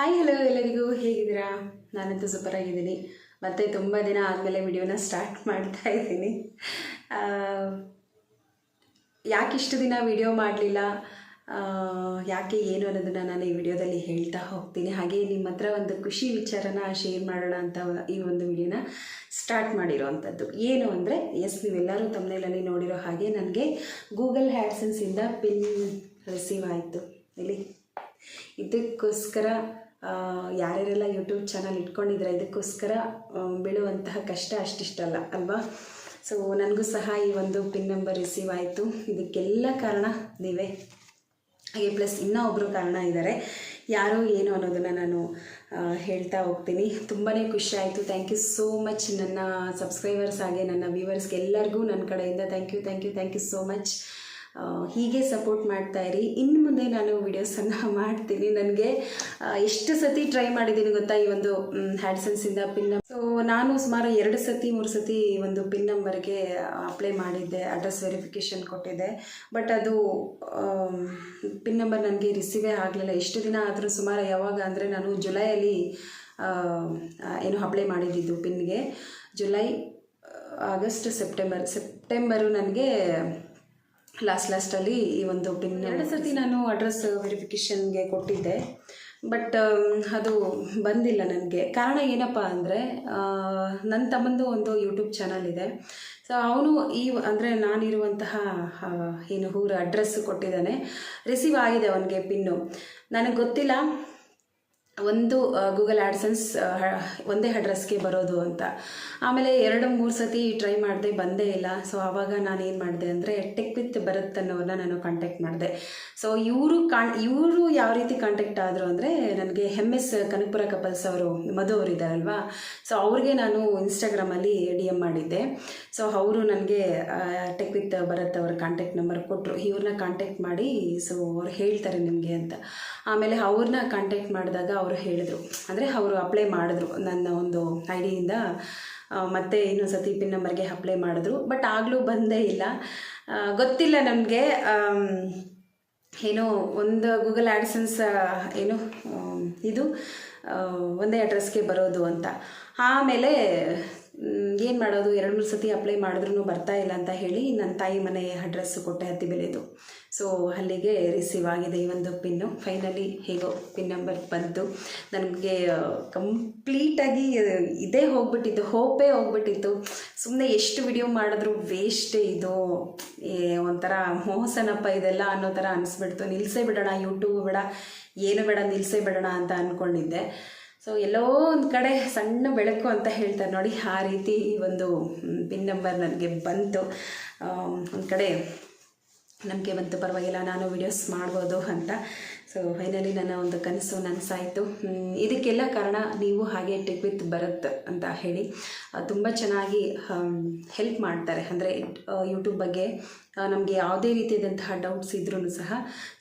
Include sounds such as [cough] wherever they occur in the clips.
Hi hello ಎಲ್ಲರಿಗೂ. ಹೇಗಿದ್ದೀರಾ? ನಾನಂತೂ ಸೂಪರ್ ಆಗಿದ್ದೀನಿ. ಮತ್ತೆ ತುಂಬ ದಿನ ಆದಮೇಲೆ ವಿಡಿಯೋನ ಸ್ಟಾರ್ಟ್ ಮಾಡ್ತಾ ಇದ್ದೀನಿ. ಯಾಕೆ ಇಷ್ಟು ದಿನ ವಿಡಿಯೋ ಮಾಡಲಿಲ್ಲ? ಯಾಕೆ ಏನು ಅನ್ನೋದನ್ನು ನಾನು ಈ ವಿಡಿಯೋದಲ್ಲಿ ಹೇಳ್ತಾ ಹೋಗ್ತೀನಿ. ಹಾಗೆ ನಿಮ್ಮ ಹತ್ರ ಒಂದು ಖುಷಿ ವಿಚಾರನ ಶೇರ್ ಮಾಡೋಣ ಅಂತ ಈ ಒಂದು ವಿಡಿಯೋನ ಸ್ಟಾರ್ಟ್ ಮಾಡಿರೋವಂಥದ್ದು ಏನು ಅಂದರೆ ಎಸ್ ನೀವೆಲ್ಲರೂ ತಮ್ಮನೇಲಲ್ಲಿ ನೋಡಿರೋ ಹಾಗೆ ನನಗೆ ಗೂಗಲ್ ಹ್ಯಾಡ್ಸನ್ಸಿಂದ ಪಿನ್ ರಿಸೀವ್ ಆಯಿತು. ಇಲ್ಲಿ. ಇದಕ್ಕೋಸ್ಕರ ಯಾರ್ಯಾರೆಲ್ಲ ಯೂಟ್ಯೂಬ್ ಚಾನಲ್ ಇಟ್ಕೊಂಡಿದ್ರೆ, ಇದಕ್ಕೋಸ್ಕರ ಬೀಳುವಂತಹ ಕಷ್ಟ ಅಷ್ಟಿಷ್ಟಲ್ಲ, ಅಲ್ವಾ? ಸೊ ನನಗೂ ಸಹ ಈ ಒಂದು ಪಿನ್ ನಂಬರ್ ರಿಸೀವ್ ಆಯಿತು. ಇದಕ್ಕೆಲ್ಲ ಕಾರಣ ನೀವೇ. ಹಾಗೆ ಪ್ಲಸ್ ಇನ್ನೂ ಒಬ್ಬರು ಕಾರಣ ಇದ್ದಾರೆ ಯಾರು ಏನು ಅನ್ನೋದನ್ನು ನಾನು ಹೇಳ್ತಾ ಹೋಗ್ತೀನಿ. ತುಂಬಾ ಖುಷಿ ಆಯಿತು. ಥ್ಯಾಂಕ್ ಯು ಸೋ ಮಚ್ ನನ್ನ ಸಬ್ಸ್ಕ್ರೈಬರ್ಸ್ ಹಾಗೆ ನನ್ನ ವ್ಯೂವರ್ಸ್ಗೆ ಎಲ್ಲರಿಗೂ ನನ್ನ ಕಡೆಯಿಂದ. Thank you thank you thank you so much ಹೀಗೆ ಸಪೋರ್ಟ್ ಮಾಡ್ತಾ ಇರಿ. ಇನ್ನು ಮುಂದೆ ನಾನು ವಿಡಿಯೋಸನ್ನು [laughs] ಮಾಡ್ತೀನಿ. ನನಗೆ ಎಷ್ಟು ಸತಿ ಟ್ರೈ ಮಾಡಿದ್ದೀನಿ ಗೊತ್ತಾ ಈ ಒಂದು ಹ್ಯಾಡ್ಸನ್ಸಿಂದ ಪಿನ್ ಸೊ ನಾನು ಸುಮಾರು ಎರಡು ಸತಿ, ಮೂರು ಸತಿ ಒಂದು ಪಿನ್ ನಂಬರ್ಗೆ ಅಪ್ಲೈ ಮಾಡಿದ್ದೆ. ಅಡ್ರೆಸ್ ವೆರಿಫಿಕೇಷನ್ ಕೊಟ್ಟಿದ್ದೆ. ಬಟ್ ಅದು ಪಿನ್ ನಂಬರ್ ನನಗೆ ರಿಸೀವೇ ಆಗಲಿಲ್ಲ. ಎಷ್ಟು ದಿನ ಆದರೂ ಸುಮಾರು ಯಾವಾಗ ಅಂದರೆ ನಾನು ಜುಲೈಯಲ್ಲಿ ಏನು ಅಪ್ಲೈ ಮಾಡಿದ್ದಿದ್ದು ಪಿನ್ಗೆ ಜುಲೈ ಆಗಸ್ಟ್, ಸೆಪ್ಟೆಂಬರ್, ಸೆಪ್ಟೆಂಬರು ನನಗೆ ಲಾಸ್ಟ್ ಲಾಸ್ಟಲ್ಲಿ ಈ ಒಂದು ಪಿನ್ ಎರಡು ಸರ್ತಿ ನಾನು ಅಡ್ರೆಸ್ ವೆರಿಫಿಕೇಷನ್ಗೆ ಕೊಟ್ಟಿದ್ದೆ. ಬಟ್ ಅದು ಬಂದಿಲ್ಲ ನನಗೆ. ಕಾರಣ ಏನಪ್ಪ ಅಂದರೆ ನನ್ನ ತಮ್ಮಂದು ಒಂದು ಯೂಟ್ಯೂಬ್ ಚಾನಲ್ ಇದೆ. ಸೊ ಅವನು ಈ ಅಂದರೆ ನಾನಿರುವಂತಹ ಏನು ಊರ ಅಡ್ರೆಸ್ ಕೊಟ್ಟಿದ್ದಾನೆ. ರಿಸೀವ್ ಆಗಿದೆ ಅವನಿಗೆ ಪಿನ್ನು ನನಗೆ ಗೊತ್ತಿಲ್ಲ. ಒಂದು ಗೂಗಲ್ ಆ್ಯಡ್ಸನ್ಸ್ ಒಂದೇ ಅಡ್ರೆಸ್ಗೆ ಬರೋದು ಅಂತ. ಆಮೇಲೆ ಎರಡು, ಮೂರು ಸತಿ ಟ್ರೈ ಮಾಡಿದೆ, ಬಂದೇ ಇಲ್ಲ. ಸೊ ಆವಾಗ ನಾನು ಏನು ಮಾಡಿದೆ ಅಂದರೆ ಟೆಕ್ ವಿತ್ ಭರತ್ ಅನ್ನೋರನ್ನ ನಾನು ಕಾಂಟ್ಯಾಕ್ಟ್ ಮಾಡಿದೆ. ಸೊ ಇವರು ಕಾ ಇವರು ಯಾವ ರೀತಿ ಕಾಂಟ್ಯಾಕ್ಟ್ ಆದರು ಅಂದರೆ, ನನಗೆ ಎಂ ಎಸ್ ಕನಕಪುರ ಕಪಲ್ಸ್ ಅವರು, ಮಧು ಅವರು ಇದ್ದಾರಲ್ವಾ ಸೊ ಅವ್ರಿಗೆ ನಾನು ಇನ್ಸ್ಟಾಗ್ರಾಮಲ್ಲಿ ಡಿ ಎಂ ಮಾಡಿದ್ದೆ. ಸೊ ಅವರು ನನಗೆ ಟೆಕ್ ವಿತ್ ಭರತ್ ಅವರ ಕಾಂಟ್ಯಾಕ್ಟ್ ನಂಬರ್ ಕೊಟ್ಟರು ಇವ್ರನ್ನ ಕಾಂಟ್ಯಾಕ್ಟ್ ಮಾಡಿ ಸೊ ಅವ್ರು ಹೇಳ್ತಾರೆ ನಿಮಗೆ ಅಂತ. ಆಮೇಲೆ ಅವ್ರನ್ನ ಕಾಂಟ್ಯಾಕ್ಟ್ ಮಾಡಿದಾಗ ಅವರು ಹೇಳಿದ್ರು. ಅಂದರೆ ಅವರು ಅಪ್ಲೈ ಮಾಡಿದ್ರು ನನ್ನ ಒಂದು ಐ ಡಿಯಿಂದ ಮತ್ತೆ ಇನ್ನೊಂದು ಸತಿ ಪಿನ್ ನಂಬರ್ಗೆ ಅಪ್ಲೈ ಮಾಡಿದ್ರು. ಬಟ್ ಆಗಲೂ ಬಂದೇ ಇಲ್ಲ. ಗೊತ್ತಿಲ್ಲ ನನಗೆ ಏನು ಒಂದು ಗೂಗಲ್ ಆ್ಯಡ್ಸನ್ಸ್ ಏನು ಇದು ಒಂದೇ ಅಡ್ರೆಸ್ಗೆ ಬರೋದು ಅಂತ. ಆಮೇಲೆ ಏನು ಮಾಡೋದು? ಎರಡು ಮೂರು ಸತಿ ಅಪ್ಲೈ ಮಾಡಿದ್ರೂ ಬರ್ತಾ ಇಲ್ಲ ಅಂತ ಹೇಳಿ ನನ್ನ ತಾಯಿ ಮನೆ ಅಡ್ರೆಸ್ ಕೊಟ್ಟೆ ಹತ್ತಿ ಬೆಲೆದು ಸೊ ಅಲ್ಲಿಗೆ ರಿಸೀವ್ ಆಗಿದೆ ಈ ಒಂದು ಪಿನ್ನು ಫೈನಲಿ ಹೇಗೋ ಪಿನ್ ನಂಬರ್ ಬಂತು. ನನಗೆ ಕಂಪ್ಲೀಟಾಗಿ ಇದೇ ಹೋಗ್ಬಿಟ್ಟಿತ್ತು ಹೋಪೇ ಹೋಗ್ಬಿಟ್ಟಿತ್ತು. ಸುಮ್ಮನೆ ಎಷ್ಟು ವಿಡಿಯೋ ಮಾಡಿದ್ರು ವೇಸ್ಟೇ ಇದು ಒಂಥರ ಮೋಸನಪ್ಪ ಇದೆಲ್ಲ ಅನ್ನೋ ಥರ ಅನಿಸ್ಬಿಡ್ತು. ನಿಲ್ಲಿಸೇ ಬಿಡೋಣ ಯೂಟ್ಯೂಬ್ ಬೇಡ, ಏನು ಬೇಡ ನಿಲ್ಲಿಸೇ ಬಿಡೋಣ ಅಂತ ಅಂದ್ಕೊಂಡಿದ್ದೆ ಸೊ ಎಲ್ಲೋ ಒಂದು ಕಡೆ ಸಣ್ಣ ಬೆಳಕು ಅಂತ ಹೇಳ್ತಾರೆ ನೋಡಿ, ಆ ರೀತಿ ಒಂದು ಪಿನ್ ನಂಬರ್ ನನಗೆ ಬಂತು. ಒಂದು ಕಡೆ ನಮಗೆ ಬಂತು, ಪರವಾಗಿಲ್ಲ, ನಾನು ವಿಡಿಯೋಸ್ ಮಾಡ್ಬೋದು ಅಂತ. ಸೊ ಫೈನಲಿ ನನ್ನ ಒಂದು ಕನಸು ನನಸಾಯಿತು. ಇದಕ್ಕೆಲ್ಲ ಕಾರಣ ನೀವು ಹಾಗೆ ಟೆಕ್ ವಿತ್ ಭರತ್ ಅಂತ ಹೇಳಿ. ತುಂಬ ಚೆನ್ನಾಗಿ ಹೆಲ್ಪ್ ಮಾಡ್ತಾರೆ. ಅಂದರೆ ಯೂಟ್ಯೂಬ್ ಬಗ್ಗೆ ನಮಗೆ ಯಾವುದೇ ರೀತಿಯಾದಂತಹ ಡೌಟ್ಸ್ ಇದ್ರೂ ಸಹ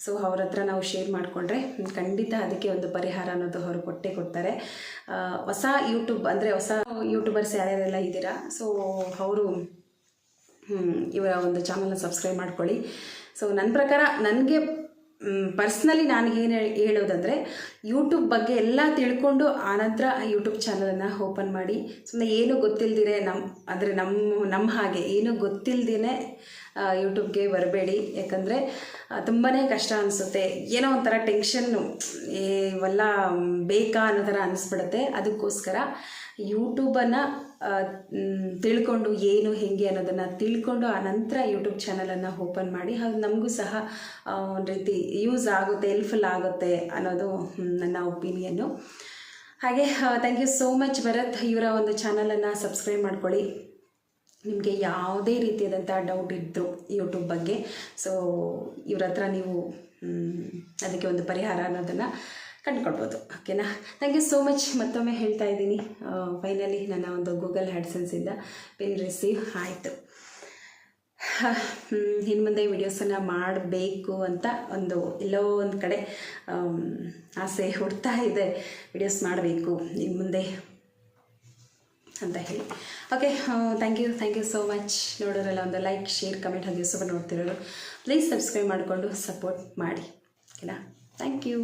ಸೊ ಅವ್ರ ಹತ್ರ ನಾವು ಶೇರ್ ಮಾಡಿಕೊಂಡ್ರೆ ಖಂಡಿತ ಅದಕ್ಕೆ ಒಂದು ಪರಿಹಾರ ಅನ್ನೋದು ಅವರು ಕೊಟ್ಟೇ ಕೊಡ್ತಾರೆ. ಹೊಸ ಯೂಟ್ಯೂಬ್ ಅಂದರೆ ಹೊಸ ಯೂಟ್ಯೂಬರ್ಸ್ ಯಾರ್ಯಾರೆಲ್ಲ ಇದ್ದೀರಾ? ಸೊ ಅವರು ಇವರ ಒಂದು ಚಾನಲ್ನ ಸಬ್ಸ್ಕ್ರೈಬ್ ಮಾಡ್ಕೊಳ್ಳಿ. ಸೊ ನನ್ನ ಪ್ರಕಾರ ನನಗೆ ಪರ್ಸ್ನಲಿ ನಾನು ಏನು ಹೇಳೋದಂದರೆ ಯೂಟ್ಯೂಬ್ ಬಗ್ಗೆ ಎಲ್ಲ ತಿಳ್ಕೊಂಡು ಆನಂತರ ಯೂಟ್ಯೂಬ್ ಚಾನಲನ್ನು ಓಪನ್ ಮಾಡಿ. ಸುಮ್ಮನೆ ಏನು ಗೊತ್ತಿಲ್ದಿರೆ ನಮ್ಮ ಅಂದರೆ ನಮ್ಮ ನಮ್ಮ ಹಾಗೆ ಏನು ಗೊತ್ತಿಲ್ಲದೇ ಯೂಟ್ಯೂಬ್ಗೆ ಬರಬೇಡಿ. ಯಾಕಂದರೆ ತುಂಬಾ ಕಷ್ಟ ಅನಿಸುತ್ತೆ. ಏನೋ ಒಂಥರ ಟೆನ್ಷನ್ನು ಇವೆಲ್ಲ ಬೇಕಾ ಅನ್ನೋ ಥರ ಅನ್ನಿಸ್ಬಿಡುತ್ತೆ ಅದಕ್ಕೋಸ್ಕರ ಯೂಟ್ಯೂಬನ್ನು ತಿಳ್ಕೊಂಡು ಏನು, ಹೇಗೆ ಅನ್ನೋದನ್ನು ತಿಳ್ಕೊಂಡು ಆ ನಂತರ ಯೂಟ್ಯೂಬ್ ಚಾನಲನ್ನು ಓಪನ್ ಮಾಡಿ ಹಾಗೆ ನಮಗೂ ಸಹ ಒಂದು ರೀತಿ ಯೂಸ್ ಆಗುತ್ತೆ, ಹೆಲ್ಪ್ಫುಲ್ ಆಗುತ್ತೆ ಅನ್ನೋದು ನನ್ನ ಒಪಿನಿಯನ್ನು ಹಾಗೆ thank you so much Bharat, ಇವರ ಒಂದು ಚಾನಲನ್ನು ಸಬ್ಸ್ಕ್ರೈಬ್ ಮಾಡ್ಕೊಳ್ಳಿ. ನಿಮಗೆ ಯಾವುದೇ ರೀತಿಯಾದಂಥ ಡೌಟ್ ಇದ್ದರು ಯೂಟ್ಯೂಬ್ ಬಗ್ಗೆ. ಸೊ ಇವ್ರ ಹತ್ರ ನೀವು ಅದಕ್ಕೆ ಒಂದು ಪರಿಹಾರ ಅನ್ನೋದನ್ನು ಕಂಡುಕೊಳ್ಬೋದು. ಓಕೆನಾ? ಥ್ಯಾಂಕ್ ಯು ಸೋ ಮಚ್ ಮತ್ತೊಮ್ಮೆ ಹೇಳ್ತಾ ಇದ್ದೀನಿ. ಫೈನಲಿ ನನ್ನ ಒಂದು ಗೂಗಲ್ ಹ್ಯಾಡ್ಸನ್ಸಿಂದ ಪಿನ್ ರಿಸೀವ್ ಆಯಿತು. ಇನ್ನು ಮುಂದೆ ವಿಡಿಯೋಸನ್ನು ಮಾಡಬೇಕು ಅಂತ ಒಂದು ಎಲ್ಲೋ ಒಂದು ಕಡೆ ಆಸೆ ಹುಡ್ತಾ ಇದೆ. ವಿಡಿಯೋಸ್ ಮಾಡಬೇಕು ಇನ್ನು ಮುಂದೆ ಅಂತ ಹೇಳಿ. Okay thank you thank you so much ನೋಡೋರೆಲ್ಲ ಒಂದು ಲೈಕ್ ಶೇರ್ ಕಮೆಂಟ್ ಹಾಗೆ ಸ್ವಲ್ಪ ನೋಡ್ತಿರೋರು. ಪ್ಲೀಸ್ ಸಬ್ಸ್ಕ್ರೈಬ್ ಮಾಡಿಕೊಂಡು ಸಪೋರ್ಟ್ ಮಾಡಿ. ಓಕೆನಾ? Thank you